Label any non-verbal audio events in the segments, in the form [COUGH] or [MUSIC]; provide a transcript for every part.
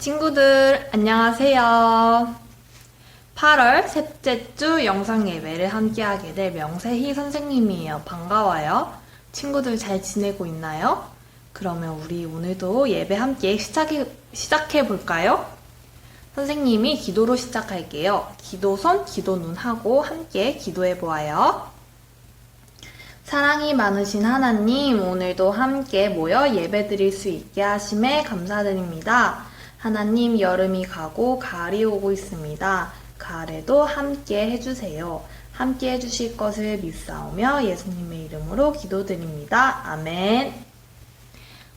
친구들, 안녕하세요. 8월 셋째 주 영상 예배를 함께하게 될 명세희 선생님이에요. 반가워요. 친구들 잘 지내고 있나요? 그러면 우리 오늘도 예배 함께 시작해, 시작해 볼까요? 선생님이 기도로 시작할게요. 기도 손, 기도 눈 하고 함께 기도해 보아요. 사랑이 많으신 하나님, 오늘도 함께 모여 예배 드릴 수 있게 하심에 감사드립니다. 하나님, 여름이 가고 가을이 오고 있습니다. 가을에도 함께 해주세요. 함께 해주실 것을 믿사오며 예수님의 이름으로 기도드립니다. 아멘.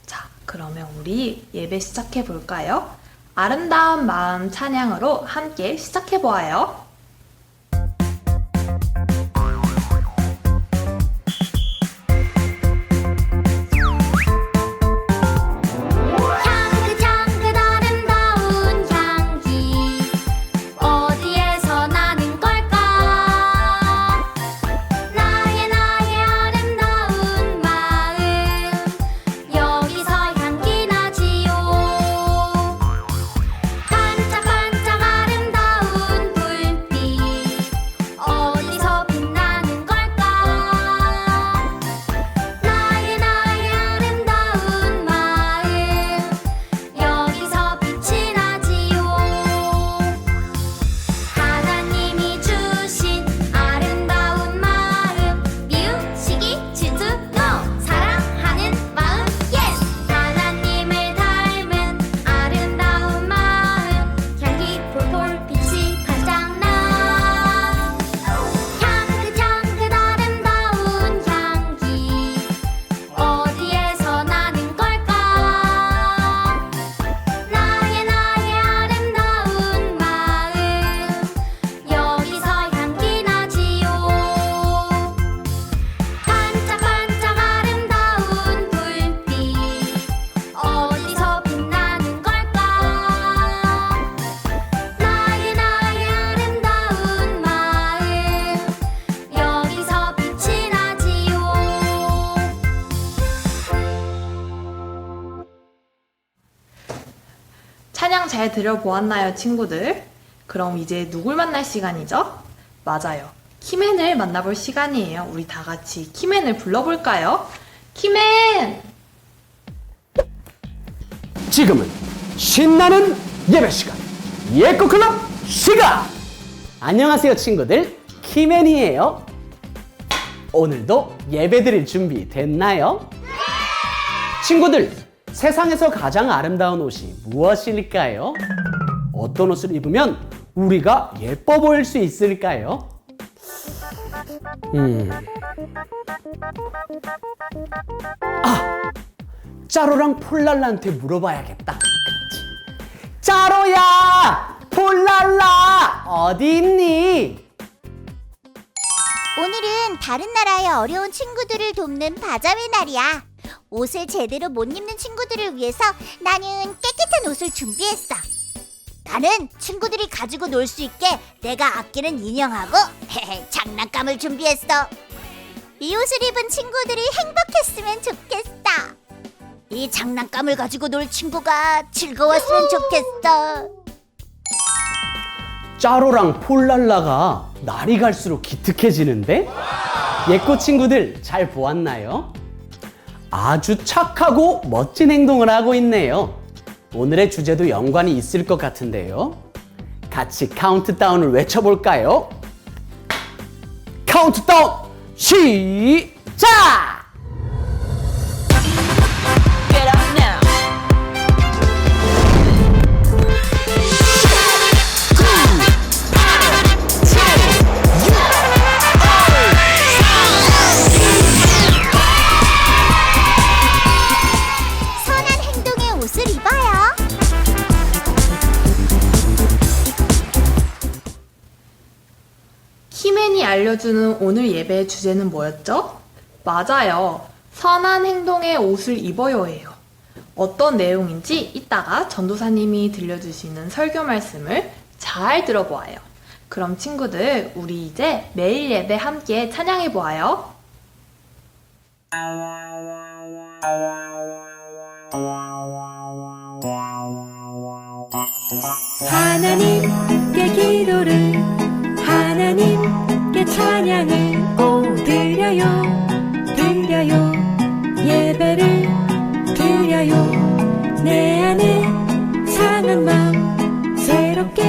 자, 그러면 우리 예배 시작해 볼까요? 아름다운 마음 찬양으로 함께 시작해 보아요. 찬양 잘 들어보았나요, 친구들? 그럼 이제 누굴 만날 시간이죠? 맞아요. 키맨을 만나볼 시간이에요. 우리 다 같이 키맨을 불러볼까요? 키맨! 지금은 신나는 예배 시간 예코 클럽 시간 안녕하세요 친구들 키맨이에요 오늘도 예배 드릴 준비 됐나요? 친구들 세상에서 가장 아름다운 옷이 무엇일까요? 어떤 옷을 입으면 우리가 예뻐 보일 수 있을까요? 음. 아, 짜로랑 폴랄라한테 물어봐야겠다. 짜로야! 폴랄라! 어디 있니? 오늘은 다른 나라의 어려운 친구들을 돕는 바자회 날이야. 옷을 제대로 못 입는 친구들을 위해서 나는 깨끗한 옷을 준비했어. 나는 친구들이 가지고 놀 수 있게 내가 아끼는 인형하고 장난감을 준비했어. 이 옷을 입은 친구들이 행복했으면 좋겠어. 이 장난감을 가지고 놀 친구가 즐거웠으면 좋겠어. 짜로랑 폴랄라가 날이 갈수록 기특해지는데? 예꼬 친구들 잘 보았나요? 아주 착하고 멋진 행동을 하고 있네요. 오늘의 주제도 연관이 있을 것 같은데요. 같이 카운트다운을 외쳐볼까요? 카운트다운 시 알려주는 오늘 예배의 주제는 뭐였죠? 맞아요. 선한 행동의 옷을 입어요예요. 어떤 내용인지 이따가 전도사님이 들려주시는 설교 말씀을 잘 들어보아요. 그럼 친구들, 우리 이제 매일 예배 함께 찬양해 보아요. 하나님께 하나님께 찬양을 오 드려요. 드려요. 예배를 드려요. 내 안에 상한 마음 새롭게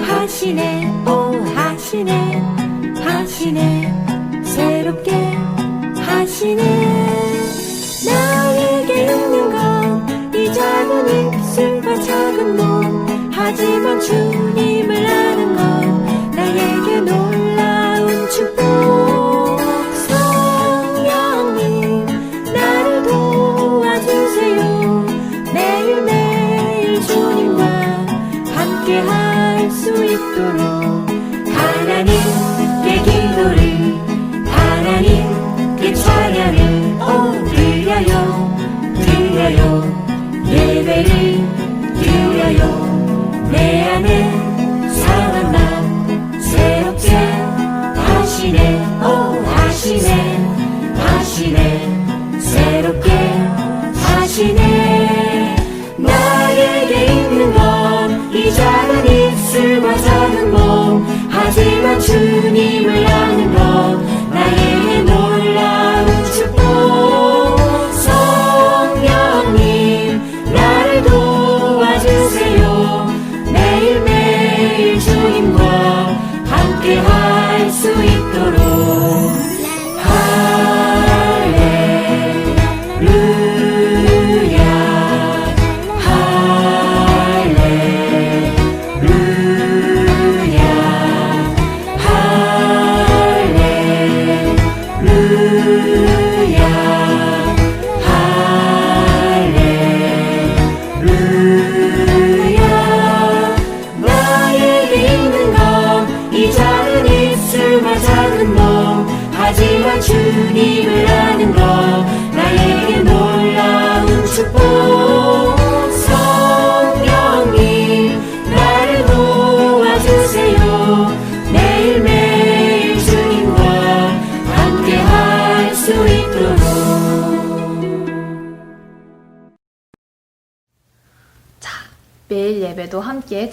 하시네. 오 하시네. 하시네. 새롭게 하시네. 나에게 있는 건 이 작은 입술과 작은 몸. 하지만 주님 있도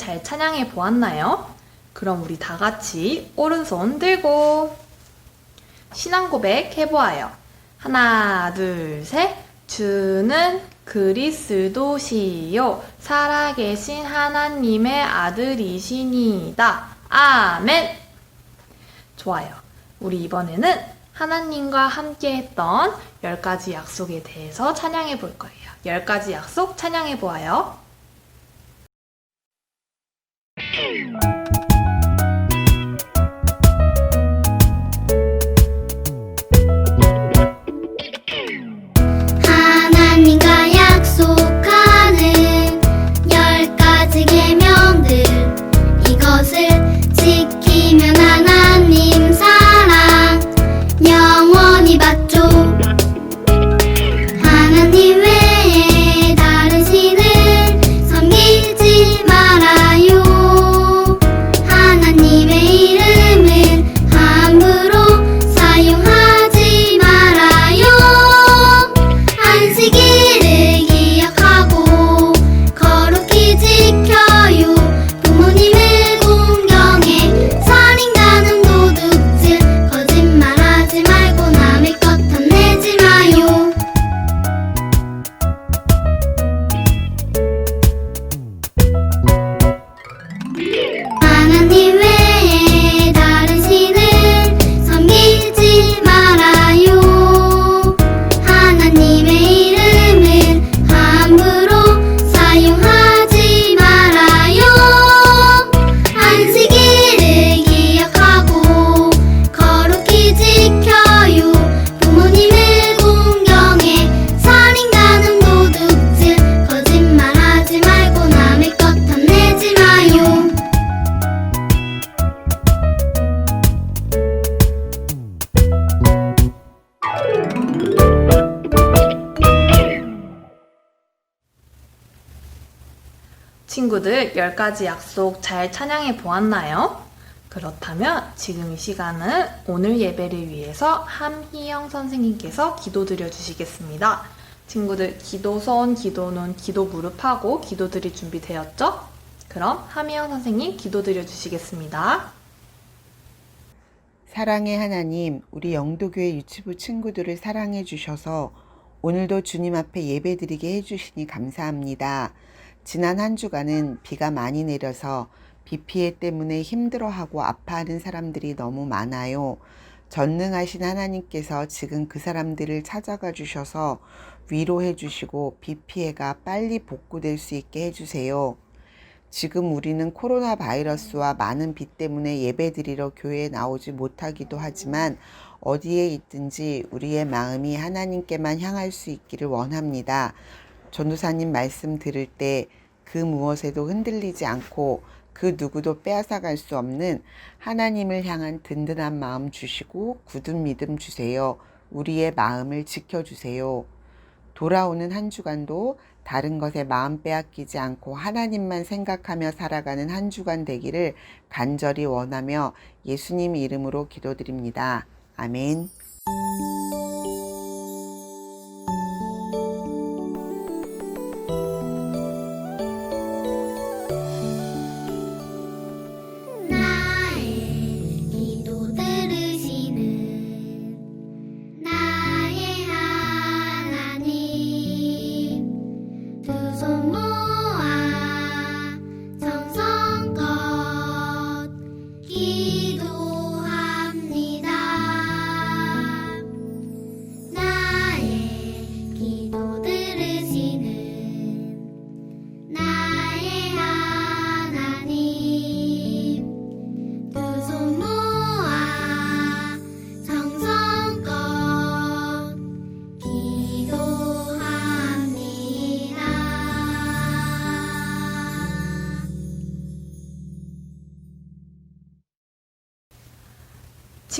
잘 찬양해 보았나요? 그럼 우리 다 같이 오른손 들고 신앙 고백 해보아요. 하나, 둘, 셋. 주는 그리스도시요. 살아계신 하나님의 아들이시니이다. 아멘. 좋아요. 우리 이번에는 하나님과 함께 했던 열 가지 약속에 대해서 찬양해 볼 거예요. 열 가지 약속 찬양해 보아요. 하나 10가지 약속 잘 찬양해 보았나요? 그렇다면 지금 이 시간은 오늘 예배를 위해서 함희영 선생님께서 기도 드려 주시겠습니다. 친구들 기도선, 기도는 기도 무릎하고 기도드릴 준비 되었죠? 그럼 하미영 선생님 기도 드려 주시겠습니다. 사랑의 하나님, 우리 영도교회 유치부 친구들을 사랑해 주셔서 오늘도 주님 앞에 예배 드리게 해주시니 감사합니다. 지난 한 주간은 비가 많이 내려서 비 피해 때문에 힘들어하고 아파하는 사람들이 너무 많아요. 전능하신 하나님께서 지금 그 사람들을 찾아가 주셔서 위로해 주시고 비 피해가 빨리 복구될 수 있게 해 주세요. 지금 우리는 코로나 바이러스와 많은 비 때문에 예배 드리러 교회에 나오지 못하기도 하지만 어디에 있든지 우리의 마음이 하나님께만 향할 수 있기를 원합니다. 전도사님 말씀 들을 때 그 무엇에도 흔들리지 않고 그 누구도 빼앗아갈 수 없는 하나님을 향한 든든한 마음 주시고 굳은 믿음 주세요. 우리의 마음을 지켜주세요. 돌아오는 한 주간도 다른 것에 마음 빼앗기지 않고 하나님만 생각하며 살아가는 한 주간 되기를 간절히 원하며 예수님 이름으로 기도드립니다. 아멘.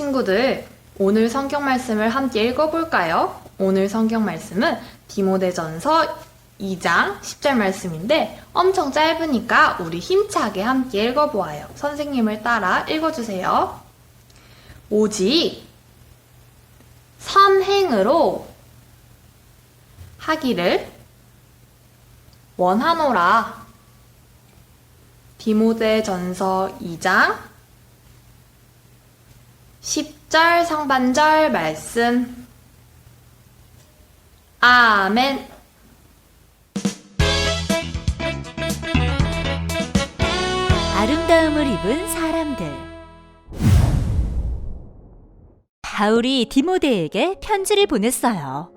친구들, 오늘 성경 말씀을 함께 읽어볼까요? 오늘 성경 말씀은 디모데전서 2장 10절 말씀인데 엄청 짧으니까 우리 힘차게 함께 읽어보아요. 선생님을 따라 읽어주세요. 오직 선행으로 하기를 원하노라. 디모데전서 2장 10절 상반절 말씀. 아멘. 아름다움을 입은 사람들. 바울이 디모데에게 편지를 보냈어요.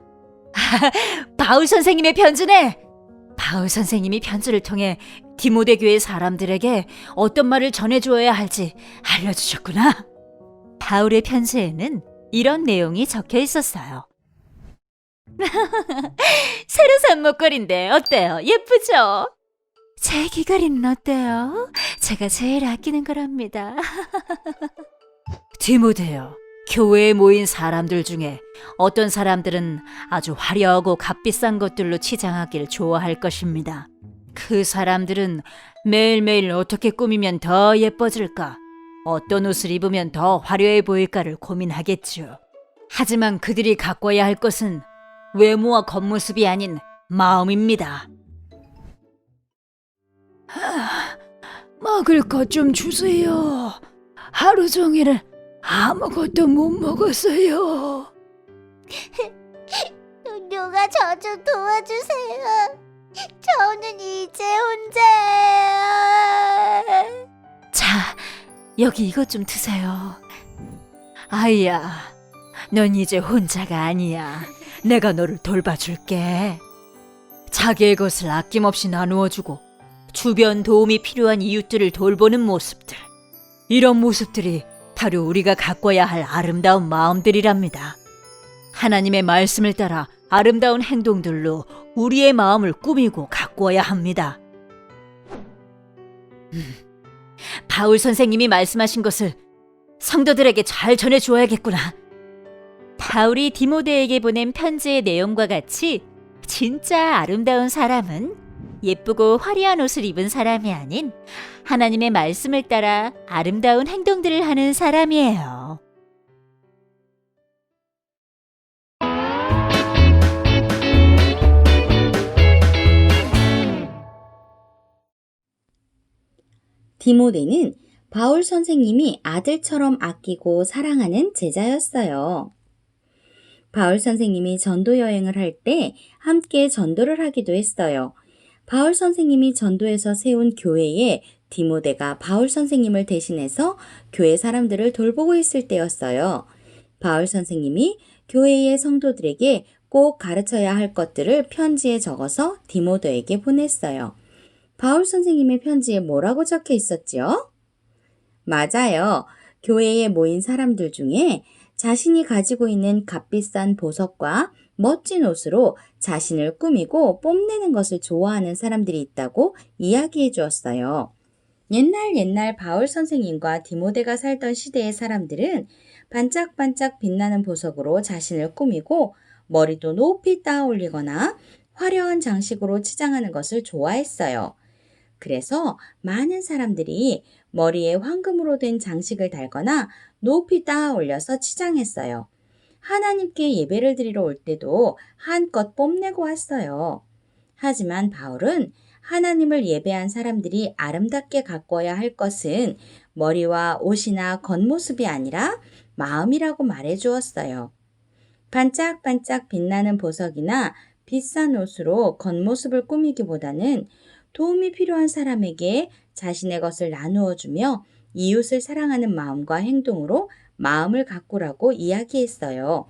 [LAUGHS] 바울 선생님의 편지네. 바울 선생님이 편지를 통해 디모데 교회 사람들에게 어떤 말을 전해주어야 할지 알려주셨구나. 바울의 편지에는 이런 내용이 적혀 있었어요. [LAUGHS] 새로 산 목걸이인데 어때요? 예쁘죠? 제 귀걸이는 어때요? 제가 제일 아끼는 거랍니다. [LAUGHS] 디모데요. 교회에 모인 사람들 중에 어떤 사람들은 아주 화려하고 값비싼 것들로 치장하길 좋아할 것입니다. 그 사람들은 매일매일 어떻게 꾸미면 더 예뻐질까? 어떤 옷을 입으면 더 화려해 보일까를 고민하겠죠. 하지만 그들이 가꿔야 할 것은 외모와 겉모습이 아닌 마음입니다. 먹을 것 좀 주세요. 하루 종일 아무것도 못 먹었어요. 누가 저 좀 도와주세요. 저는 이제 혼자예요. 자, 여기 이것 좀 드세요. 아이야, 넌 이제 혼자가 아니야. 내가 너를 돌봐줄게. 자기의 것을 아낌없이 나누어주고 주변 도움이 필요한 이웃들을 돌보는 모습들. 이런 모습들이 바로 우리가 가꿔야 할 아름다운 마음들이랍니다. 하나님의 말씀을 따라 아름다운 행동들로 우리의 마음을 꾸미고 가꾸어야 합니다. 음, 바울 선생님이 말씀하신 것을 성도들에게 잘 전해 주어야겠구나. 바울이 디모데에게 보낸 편지의 내용과 같이 진짜 아름다운 사람은 예쁘고 화려한 옷을 입은 사람이 아닌 하나님의 말씀을 따라 아름다운 행동들을 하는 사람이에요. 디모데는 바울 선생님이 아들처럼 아끼고 사랑하는 제자였어요. 바울 선생님이 전도 여행을 할 때 함께 전도를 하기도 했어요. 바울 선생님이 전도에서 세운 교회에 디모데가 바울 선생님을 대신해서 교회 사람들을 돌보고 있을 때였어요. 바울 선생님이 교회의 성도들에게 꼭 가르쳐야 할 것들을 편지에 적어서 디모데에게 보냈어요. 바울 선생님의 편지에 뭐라고 적혀 있었지요? 맞아요. 교회에 모인 사람들 중에 자신이 가지고 있는 값비싼 보석과 멋진 옷으로 자신을 꾸미고 뽐내는 것을 좋아하는 사람들이 있다고 이야기해 주었어요. 옛날 옛날 바울 선생님과 디모데가 살던 시대의 사람들은 반짝반짝 빛나는 보석으로 자신을 꾸미고 머리도 높이 따 올리거나 화려한 장식으로 치장하는 것을 좋아했어요. 그래서 많은 사람들이 머리에 황금으로 된 장식을 달거나 높이 따 올려서 치장했어요. 하나님께 예배를 드리러 올 때도 한껏 뽐내고 왔어요. 하지만 바울은 하나님을 예배한 사람들이 아름답게 가꿔야 할 것은 머리와 옷이나 겉모습이 아니라 마음이라고 말해 주었어요. 반짝반짝 빛나는 보석이나 비싼 옷으로 겉모습을 꾸미기보다는 도움이 필요한 사람에게 자신의 것을 나누어 주며 이웃을 사랑하는 마음과 행동으로 마음을 가꾸라고 이야기했어요.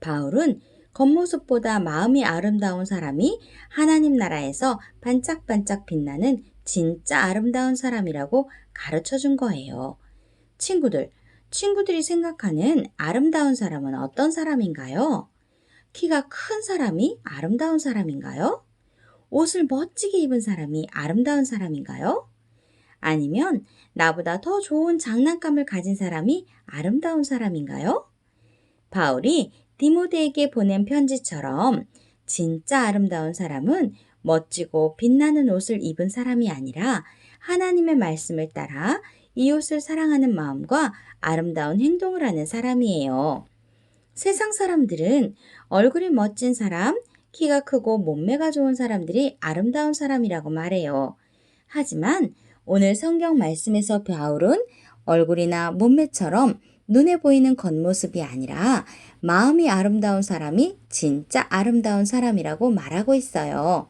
바울은 겉모습보다 마음이 아름다운 사람이 하나님 나라에서 반짝반짝 빛나는 진짜 아름다운 사람이라고 가르쳐 준 거예요. 친구들, 친구들이 생각하는 아름다운 사람은 어떤 사람인가요? 키가 큰 사람이 아름다운 사람인가요? 옷을 멋지게 입은 사람이 아름다운 사람인가요? 아니면 나보다 더 좋은 장난감을 가진 사람이 아름다운 사람인가요? 바울이 디모데에게 보낸 편지처럼 진짜 아름다운 사람은 멋지고 빛나는 옷을 입은 사람이 아니라 하나님의 말씀을 따라 이웃을 사랑하는 마음과 아름다운 행동을 하는 사람이에요. 세상 사람들은 얼굴이 멋진 사람, 키가 크고 몸매가 좋은 사람들이 아름다운 사람이라고 말해요. 하지만 오늘 성경 말씀에서 바울은 얼굴이나 몸매처럼 눈에 보이는 겉모습이 아니라 마음이 아름다운 사람이 진짜 아름다운 사람이라고 말하고 있어요.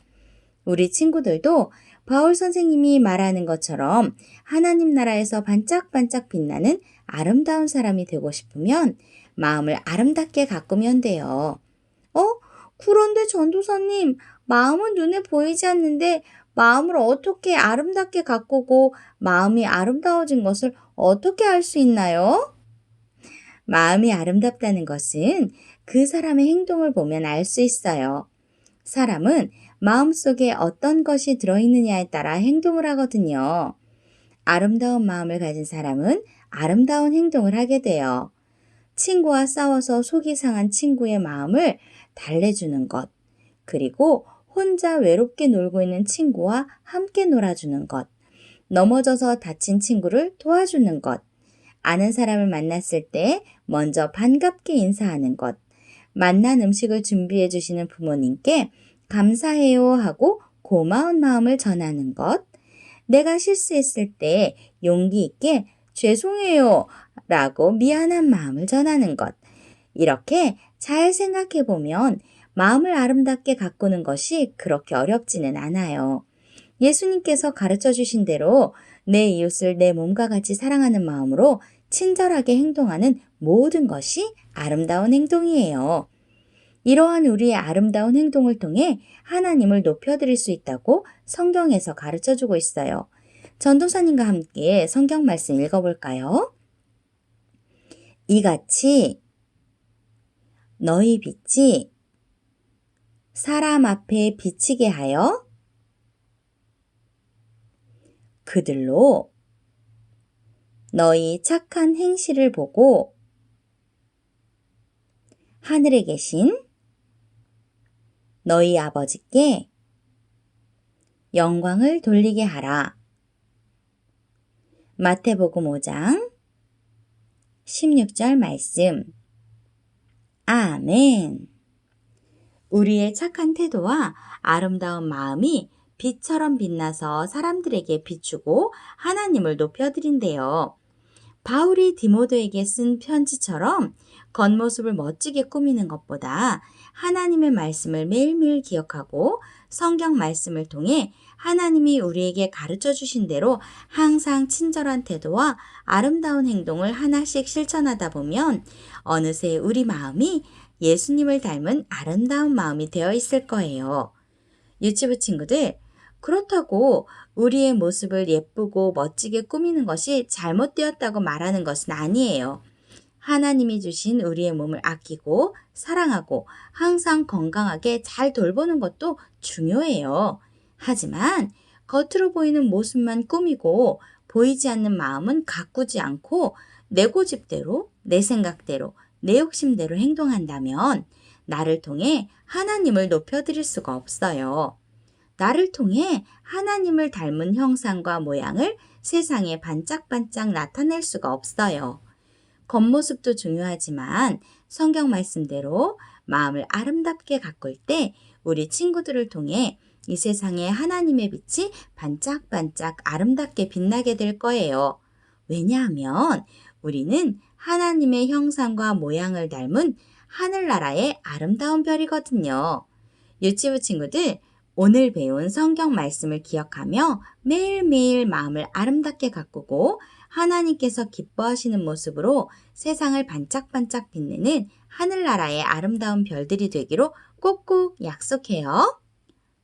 우리 친구들도 바울 선생님이 말하는 것처럼 하나님 나라에서 반짝반짝 빛나는 아름다운 사람이 되고 싶으면 마음을 아름답게 가꾸면 돼요. 어? 그런데 전도사님, 마음은 눈에 보이지 않는데 마음을 어떻게 아름답게 가꾸고 마음이 아름다워진 것을 어떻게 알 수 있나요? 마음이 아름답다는 것은 그 사람의 행동을 보면 알 수 있어요. 사람은 마음 속에 어떤 것이 들어있느냐에 따라 행동을 하거든요. 아름다운 마음을 가진 사람은 아름다운 행동을 하게 돼요. 친구와 싸워서 속이 상한 친구의 마음을 달래주는 것, 그리고 혼자 외롭게 놀고 있는 친구와 함께 놀아주는 것, 넘어져서 다친 친구를 도와주는 것, 아는 사람을 만났을 때 먼저 반갑게 인사하는 것, 만난 음식을 준비해 주시는 부모님께 감사해요 하고 고마운 마음을 전하는 것, 내가 실수했을 때 용기 있게 죄송해요 라고 미안한 마음을 전하는 것. 이렇게 잘 생각해 보면 마음을 아름답게 가꾸는 것이 그렇게 어렵지는 않아요. 예수님께서 가르쳐 주신 대로 내 이웃을 내 몸과 같이 사랑하는 마음으로 친절하게 행동하는 모든 것이 아름다운 행동이에요. 이러한 우리의 아름다운 행동을 통해 하나님을 높여드릴 수 있다고 성경에서 가르쳐 주고 있어요. 전도사님과 함께 성경 말씀 읽어볼까요? 이같이 너희 빛이 사람 앞에 비치게 하여 그들로 너희 착한 행실을 보고 하늘에 계신 너희 아버지께 영광을 돌리게 하라. 마태복음 5장 16절 말씀. 아멘. 우리의 착한 태도와 아름다운 마음이 빛처럼 빛나서 사람들에게 비추고 하나님을 높여드린대요. 바울이 디모데에게 쓴 편지처럼 겉모습을 멋지게 꾸미는 것보다 하나님의 말씀을 매일매일 기억하고 성경 말씀을 통해 하나님이 우리에게 가르쳐 주신 대로 항상 친절한 태도와 아름다운 행동을 하나씩 실천하다 보면 어느새 우리 마음이 예수님을 닮은 아름다운 마음이 되어 있을 거예요. 유치부 친구들, 그렇다고 우리의 모습을 예쁘고 멋지게 꾸미는 것이 잘못되었다고 말하는 것은 아니에요. 하나님이 주신 우리의 몸을 아끼고 사랑하고 항상 건강하게 잘 돌보는 것도 중요해요. 하지만 겉으로 보이는 모습만 꾸미고 보이지 않는 마음은 가꾸지 않고 내 고집대로, 내 생각대로, 내 욕심대로 행동한다면 나를 통해 하나님을 높여드릴 수가 없어요. 나를 통해 하나님을 닮은 형상과 모양을 세상에 반짝반짝 나타낼 수가 없어요. 겉모습도 중요하지만 성경 말씀대로 마음을 아름답게 가꿀 때 우리 친구들을 통해 이 세상에 하나님의 빛이 반짝반짝 아름답게 빛나게 될 거예요. 왜냐하면 우리는 하나님의 형상과 모양을 닮은 하늘나라의 아름다운 별이거든요. 유치부 친구들, 오늘 배운 성경 말씀을 기억하며 매일매일 마음을 아름답게 가꾸고 하나님께서 기뻐하시는 모습으로 세상을 반짝반짝 빛내는 하늘나라의 아름다운 별들이 되기로 꼭꼭 약속해요.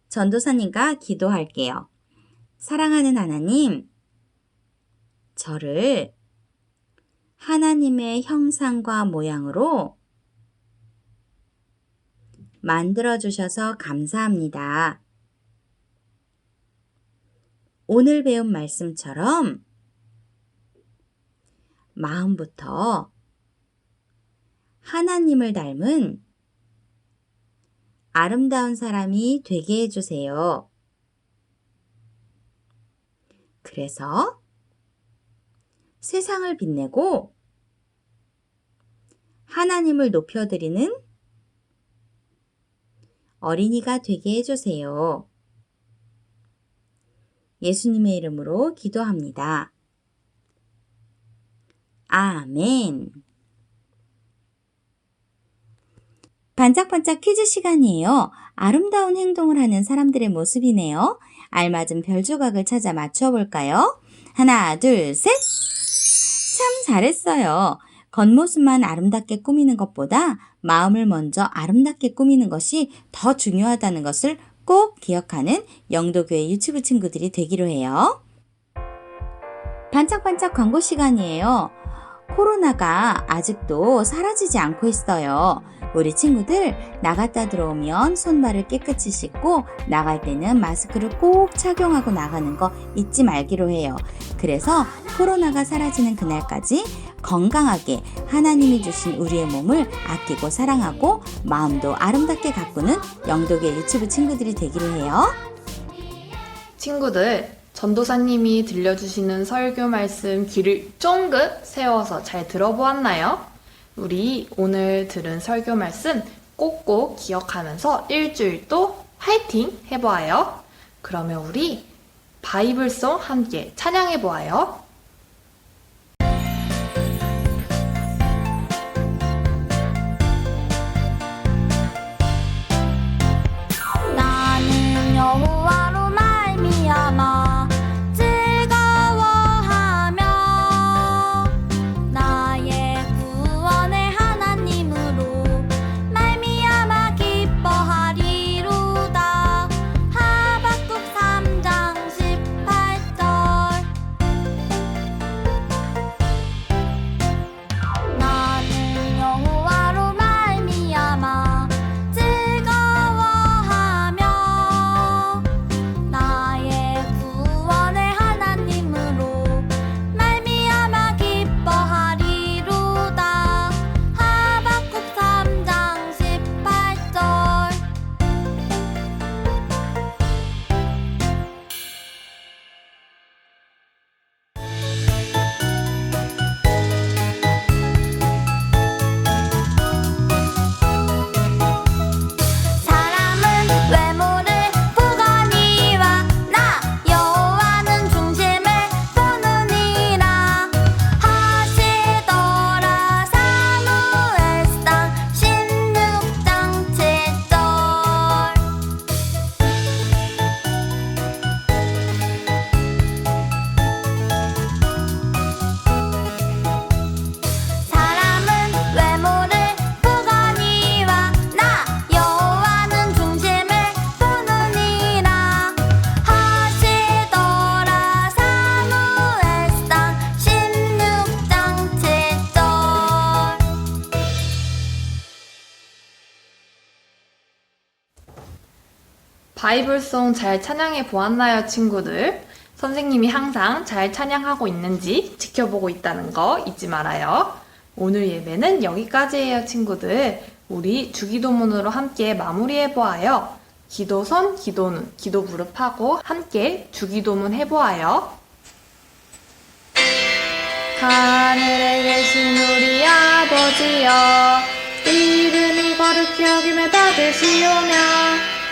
전도사님과 기도할게요. 사랑하는 하나님, 저를 하나님의 형상과 모양으로 만들어주셔서 감사합니다. 오늘 배운 말씀처럼 마음부터 하나님을 닮은 아름다운 사람이 되게 해주세요. 그래서 세상을 빛내고 하나님을 높여드리는 어린이가 되게 해주세요. 예수님의 이름으로 기도합니다. 아멘. 반짝반짝 퀴즈 시간이에요. 아름다운 행동을 하는 사람들의 모습이네요. 알맞은 별 조각을 찾아 맞춰볼까요? 하나, 둘, 셋! 참 잘했어요. 겉모습만 아름답게 꾸미는 것보다 마음을 먼저 아름답게 꾸미는 것이 더 중요하다는 것을 꼭 기억하는 영도교회 유치부 친구들이 되기로 해요. 반짝반짝 광고 시간이에요. 코로나가 아직도 사라지지 않고 있어요. 우리 친구들 나갔다 들어오면 손발을 깨끗이 씻고 나갈 때는 마스크를 꼭 착용하고 나가는 거 잊지 말기로 해요. 그래서 코로나가 사라지는 그날까지 건강하게 하나님이 주신 우리의 몸을 아끼고 사랑하고 마음도 아름답게 가꾸는 영덕의 유튜브 친구들이 되기로 해요. 친구들, 전도사님이 들려주시는 설교 말씀 귀를 쫑긋 세워서 잘 들어보았나요? 우리 오늘 들은 설교 말씀 꼭꼭 기억하면서 일주일도 화이팅 해보아요. 그러면 우리 바이블송 함께 찬양해보아요. 바이블송 잘 찬양해 보았나요, 친구들? 선생님이 항상 잘 찬양하고 있는지 지켜보고 있다는 거 잊지 말아요. 오늘 예배는 여기까지예요, 친구들. 우리 주기도문으로 함께 마무리해 보아요. 기도선, 기도는, 기도 무릎하고 함께 주기도문 해 보아요. 하늘에 계신 우리 아버지여 이름이 거룩히 여김을 받으시오며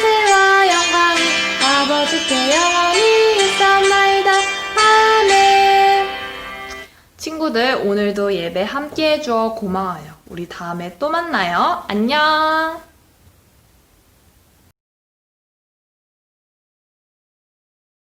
권세와 영광이 아버지께 영원히 있사옵나이다. 아멘. 친구들 오늘도 예배 함께 해주어 고마워요. 우리 다음에 또 만나요. 안녕